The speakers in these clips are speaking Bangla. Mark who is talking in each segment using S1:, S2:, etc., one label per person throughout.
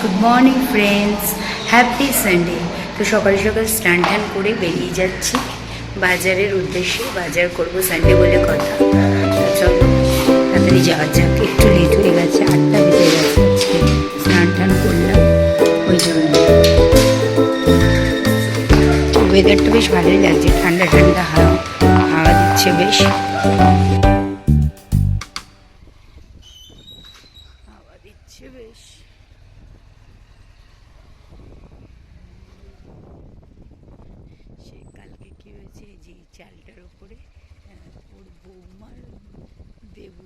S1: Good morning friends happy Sunday তো সকাল সকাল স্নান টান করে বেরিয়ে যাচ্ছি। বাজারের উদ্দেশ্যে বাজার করব সানডে বলে কথা। চলো, তাড়াতাড়ি যাওয়া যাক। একটু লেট হয়ে গেছে, আটটা বেজে গেছে। স্নান টান করলাম, ওই জন্য। ওয়েদারটা বেশ ভালোই লাগছে, ঠান্ডা ঠান্ডা হাওয়া হাওয়া দিচ্ছে বেশ হাওয়া দিচ্ছে বেশ সে কালকে কি হয়েছে এই চালটার ওপরে আহ, ওর বৌমার দেবু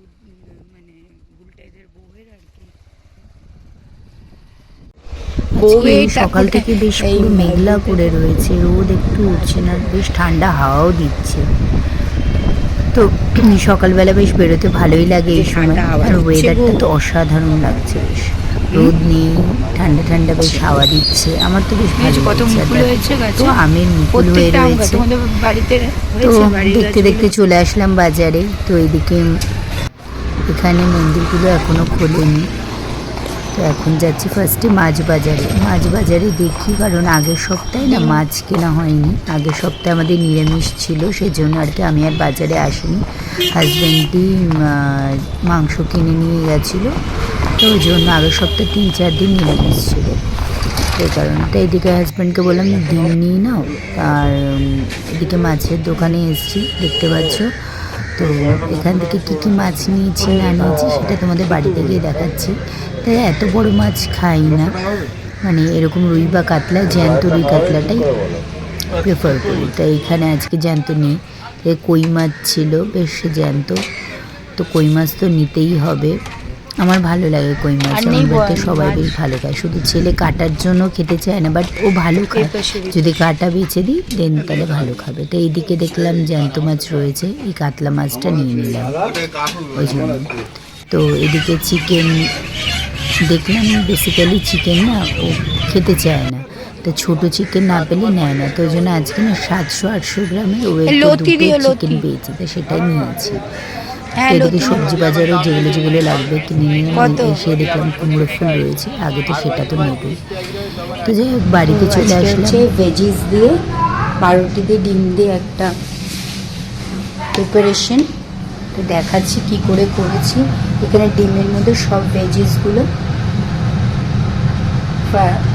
S1: মানে গুলটাইদের বউয়ের আর কি।
S2: সকাল থেকে বেশ পুরো মেঘলা করে রয়েছে রোদ একটু উঠছে না বেশ ঠান্ডা হাওয়াও দিচ্ছে। তো সকালবেলা বেশ বেরোতে ভালোই লাগে এই সময়
S1: ঠান্ডা হাওয়া
S2: আর ওয়েদারটা তো অসাধারণ লাগছে বেশ। রোদ নেই ঠান্ডা ঠান্ডা বেশ হাওয়া দিচ্ছে। আমার তো বেশ ভালো
S1: কত মুকুল হয়েছে
S2: তো আমের মুকুল হয়ে
S1: আম
S2: রয়েছে। তো দেখতে দেখতে চলে আসলাম বাজারে। তো এদিকে এখানে মন্দিরগুলো এখনও খোলেনি। তো এখন যাচ্ছি ফার্স্টে মাছ বাজারে। মাছ বাজারে দেখি কারণ আগের সপ্তাহে না মাছ কেনা হয়নি। আগের সপ্তাহে আমাদের নিরামিষ ছিল সেজন্য আর কি আমি আর বাজারে আসিনি। হাজব্যান্ডই মাংস কিনে নিয়ে গেছিল। তো ওই জন্য আগের সপ্তাহে তিন, চার দিন নিয়ে ছিল এই কারণে। তো এদিকে হাজব্যান্ডকে বললাম ডিম নিয়ে নাও। আর এদিকে মাছের দোকানে এসেছি, দেখতে পাচ্ছ। তো এখান থেকে কী কী মাছ নিয়েছি, না নিয়েছি, সেটা তোমাদের বাড়িতে গিয়ে দেখাচ্ছি। তাই এত বড় মাছ খাই না। মানে এরকম রুই বা কাতলা, জ্যান্ত রুই কাতলাটাই প্রেফার করি। তাই এখানে আজকে জ্যান্ত নেই। কই মাছ ছিল, বেশ জ্যান্ত। তো কই মাছ তো নিতেই হবে। আমার ভালো লাগে কই মাছ। আমার বাড়িতে সবাই বেশ ভালো খায়। শুধু ছেলে কাটার জন্য খেতে চায় না বাট ও ভালো খায়। যদি কাটা বেছে দিই দেন তাহলে ভালো খাবে। তো এইদিকে দেখলাম জ্যান্ত মাছ রয়েছে এই কাতলা মাছটা নিয়ে নিলাম। ওই জন্য। তো এদিকে চিকেন দেখলাম বেসিক্যালি চিকেন না ও খেতে চায় না। তো ছোট চিকেন না পেলে নেয় না। তো ওই জন্য আজকে না সাতশো আটশো গ্রামের ওয়েট চিকেন। পেয়েছি তো সেটাই নিয়েছি। এদিকে সবজি বাজারে যেগুলো যেগুলো লাগবে কিনে নিয়ে এসে দেখলাম কুমড়ো ফুল রয়েছে আগে তো সেটা তো নেবই। তো যাই হোক বাড়িতে চলে
S1: হচ্ছে ভেজিস দিয়ে পাউরুটি দিয়ে ডিম দিয়ে একটা প্রিপারেশন তো দেখাচ্ছি কি করে করেছি। এখানে ডিমের মধ্যে সব ভেজিসগুলো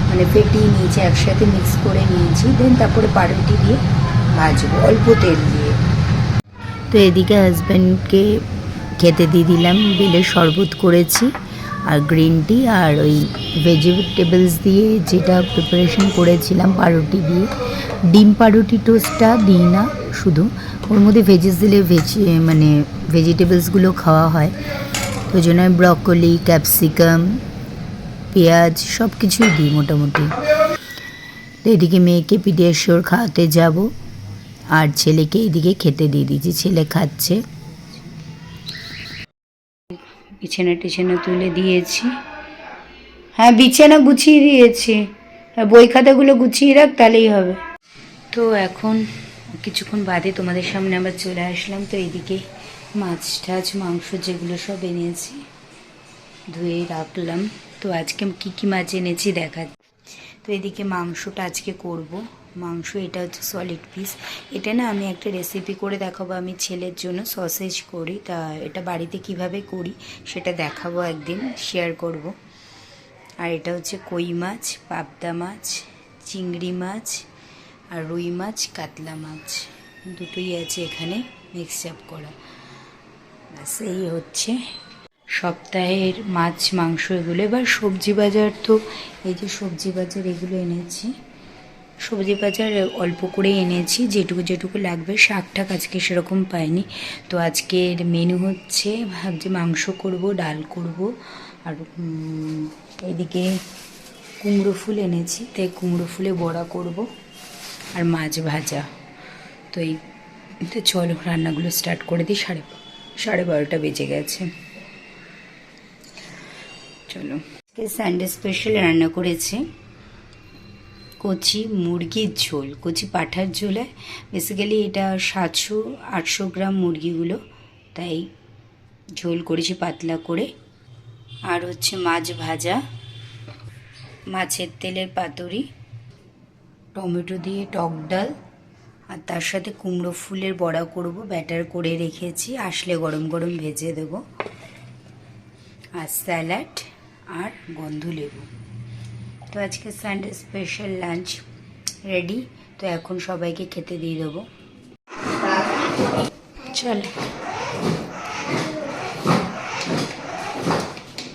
S1: মানে ফেটিয়ে নিয়েছি একসাথে মিক্স করে নিয়েছি। দেন তারপরে পাউরুটি দিয়ে ভাজবো। অল্প তেল দিয়ে।
S2: তো এদিকে হাজব্যান্ডকে খেতে দিয়ে দিলাম। বেলের শরবত করেছি, আর গ্রিন টি আর ওই ভেজিটেবলস দিয়ে যেটা প্রিপারেশন করেছিলাম পাউরুটি দিয়ে। ডিম পাউরুটি টোস্টটা দিই না, শুধু। ওর মধ্যে ভেজিস দিলে ভেজ মানে ভেজিটেবলসগুলো খাওয়া হয়। তো জন্য আমি ব্রকলি ক্যাপসিকাম পেঁয়াজ সব কিছুই দিই মোটামুটি। তো এদিকে মেয়েকে পিডিয়াশোর খাওয়াতে যাব। আর ছেলেকে এদিকে খেতে দিয়ে দিয়েছি। ছেলে খাচ্ছে।
S1: বিছানা টিছানা তুলে দিয়েছি। হ্যাঁ বিছানা গুছিয়ে দিয়েছি। বই খাতাগুলো গুছিয়ে রাখ, তাহলেই হবে। তো এখন কিছুক্ষণ বাদে তোমাদের সামনে আবার চলে আসলাম। তো এইদিকে মাছ টাছ, মাংস যেগুলো সব এনেছি, ধুয়ে রাখলাম। তো আজকে কি কি মাছ এনেছি দেখা তো এদিকে মাংসটা আজকে করব। মাংস এটা হচ্ছে সলিড পিস এটা না আমি একটা রেসিপি করে দেখাবো। আমি ছেলের জন্য সসেজ করি। তা এটা বাড়িতে কীভাবে করি সেটা দেখাবো একদিন শেয়ার করব। আর এটা হচ্ছে কই মাছ, পাবদা মাছ, চিংড়ি মাছ আর রুই মাছ, কাতলা মাছ। দুটোই আছে এখানে মিক্স আপ করা। ব্যাস, এই হচ্ছে সপ্তাহের মাছ, মাংস এগুলো। এবার সবজি বাজার তো এই যে সবজি বাজার এগুলো এনেছি। সবজি বাজার অল্প করে এনেছি, যেটুকু যেটুকু লাগবে। শাক টাক আজকে সেরকম পাইনি। তো আজকের মেনু হচ্ছে, ভাবছি মাংস করব, ডাল করব, আর এদিকে কুমড়ো ফুল এনেছি। তাই কুমড়ো ফুলে বড়া করব আর মাছ ভাজা। তো এই, তো চলো রান্নাগুলো স্টার্ট করে দিই। সাড়ে সাড়ে বারোটা বেজে গেছে। চলো। সানডে স্পেশাল রান্না করেছে। কচি মুরগির ঝোল, কচি পাঠার ঝোলে। বেসিক্যালি এটা সাতশো, আটশো গ্রাম মুরগিগুলো, তাই ঝোল করেছি পাতলা করে। আর হচ্ছে মাছ ভাজা, মাছের তেলের পাতুরি, টমেটো দিয়ে টক ডাল, আর তার সাথে কুমড়ো ফুলের বড়া করব, ব্যাটার করে রেখেছি। আসলে গরম গরম ভেজে দেব। আর স্যালাড। আর গন্ধ লেবু। তো আজকে সানডে স্পেশাল লাঞ্চ রেডি তো এখন সবাইকে খেতে দিয়ে দেবো। চলো।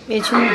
S1: পেছনে।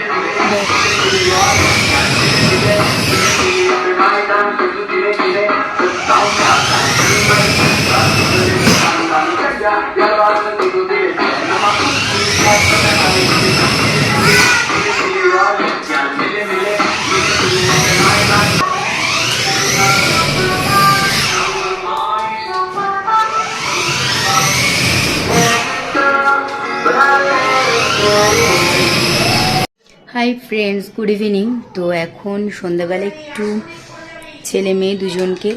S1: হাই ফ্রেন্ডস গুড ইভিনিং তো এখন সন্ধ্যাবেলা একটু ছেলে মেয়ে দুজনকে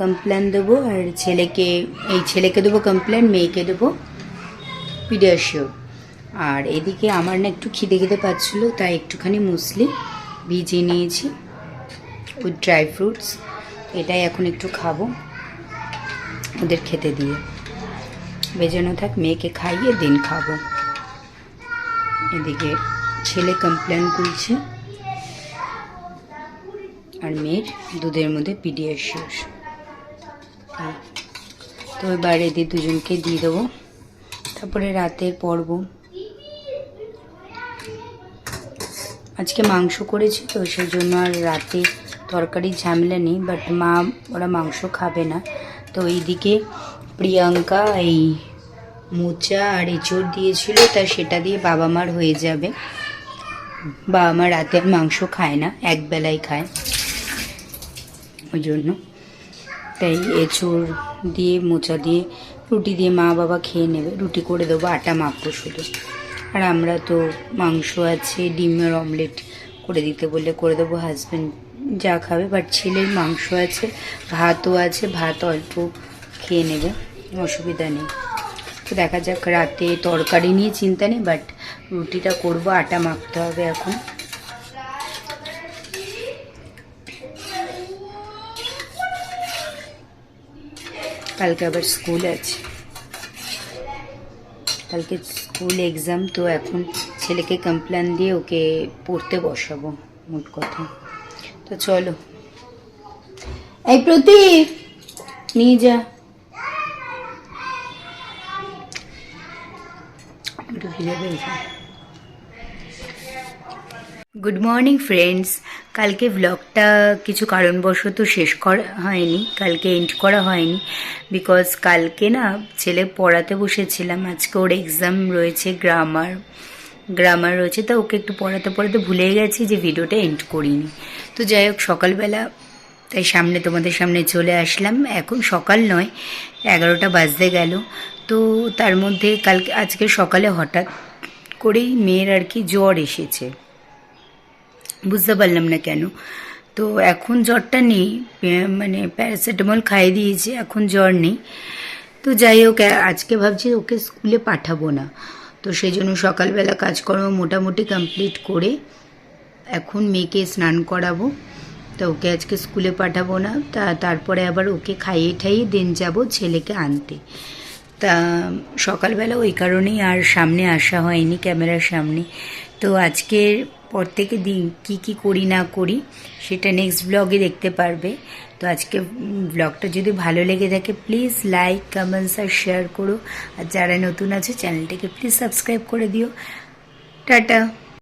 S1: কমপ্লেন দেবো, আর ছেলেকে, এই ছেলেকে দেবো কমপ্লেন মেয়েকে দেবো পিডিয়াশিওর আর এদিকে আমার না একটু খিদে খিদে পাচ্ছিলো, তাই একটুখানি মুসলি ভিজিয়ে নিয়েছি উইথ ড্রাই ফ্রুটস এটাই এখন একটু খাব ওদের খেতে দিয়ে। বেজানো থাক, মেয়েকে খাইয়ে দিন খাব। এদিকে ছেলে কমপ্লেন করছে আর মেয়ের দুধের মধ্যে পিডিয়াশিওর তো এবার এদের দুজনকে দিয়ে দেবো। তারপরে রাতের পর্ব। আজকে মাংস করেছি তো সেই জন্য আর রাতে তরকারির ঝামেলা নেই বাট মা ওরা মাংস খাবে না। তো এইদিকে প্রিয়াঙ্কা এই মোচা আর এঁচড় দিয়েছিল, তা সেটা দিয়ে বাবা মার হয়ে যাবে। বাবা মা রাতে আর মাংস খায় না এক বেলায় খায়। ওই জন্য তাই এঁচড় দিয়ে, মোচা দিয়ে, রুটি দিয়ে মা বাবা খেয়ে নেবে। রুটি করে দেবো, আটা মাখবো শুধু। আর আমরা তো মাংস আছে, ডিমের অমলেট করে দিতে বললে করে দেবো হাজব্যান্ড যা খাবে। বাট ছেলের মাংস আছে, ভাতও আছে, ভাত অল্প খেয়ে নেবে, অসুবিধা নেই। তো দেখা যাক, রাতে তরকারি নিয়ে চিন্তা নেই বাট রুটিটা করব, আটা মাখতে হবে এখন। কালকে আবার স্কুল আছে। কালকে স্কুল এক্সাম তো এখন ছেলেকে কমপ্লেন দিয়ে ওকে পড়তে বসাবো, মোট কথা। তো চলো। এই প্রতীক নিয়ে যা। গুড মর্নিং ফ্রেন্ডস কালকে ব্লগটা কিছু কারণবশত শেষ করা হয়নি, কালকে এন্ড করা হয়নি বিকজ কালকে না ছেলে পড়াতে বসেছিলাম, আজকে ওর এক্সাম রয়েছে গ্রামার গ্রামার রয়েছে, তা ওকে একটু পড়াতে পড়াতে ভুলে গেছি যে ভিডিওটা এন্ড করিনি। তো যাই হোক, সকালবেলা তাই সামনে তোমাদের সামনে চলে আসলাম। এখন সকাল নয় এগারোটা বাজতে গেল। তো তার মধ্যে কালকে আজকে সকালে হঠাৎ করেই মেয়ের আর কি জ্বর এসেছে। বুঝতে পারলাম না কেন। তো এখন জ্বরটা নেই মানে প্যারাসিটামল খাইয়ে দিয়েছে, এখন জ্বর নেই। তো যাই হোক আজকে ভাবছি ওকে স্কুলে পাঠাবো না। তো সেই জন্য সকালবেলা কাজকর্ম মোটামুটি কমপ্লিট করে এখন মেয়েকে স্নান করাবো। তো ওকে আজকে স্কুলে পাঠাবো না। তা তারপরে আবার ওকে খাইয়ে ঠাইয়ে দিন যাব ছেলেকে আনতে। তা সকালবেলা ওই কারণেই আর সামনে আসা হয়নি ক্যামেরার সামনে। তো আজকের পর থেকে দিন কী কী করি না করি সেটা নেক্সট ব্লগে দেখতে পারবে। তো আজকে ব্লগটা যদি ভালো লেগে থাকে প্লিজ লাইক কমেন্টস আর শেয়ার করো। আর যারা নতুন আছে চ্যানেলটাকে প্লিজ সাবস্ক্রাইব করে দিও। টাটা।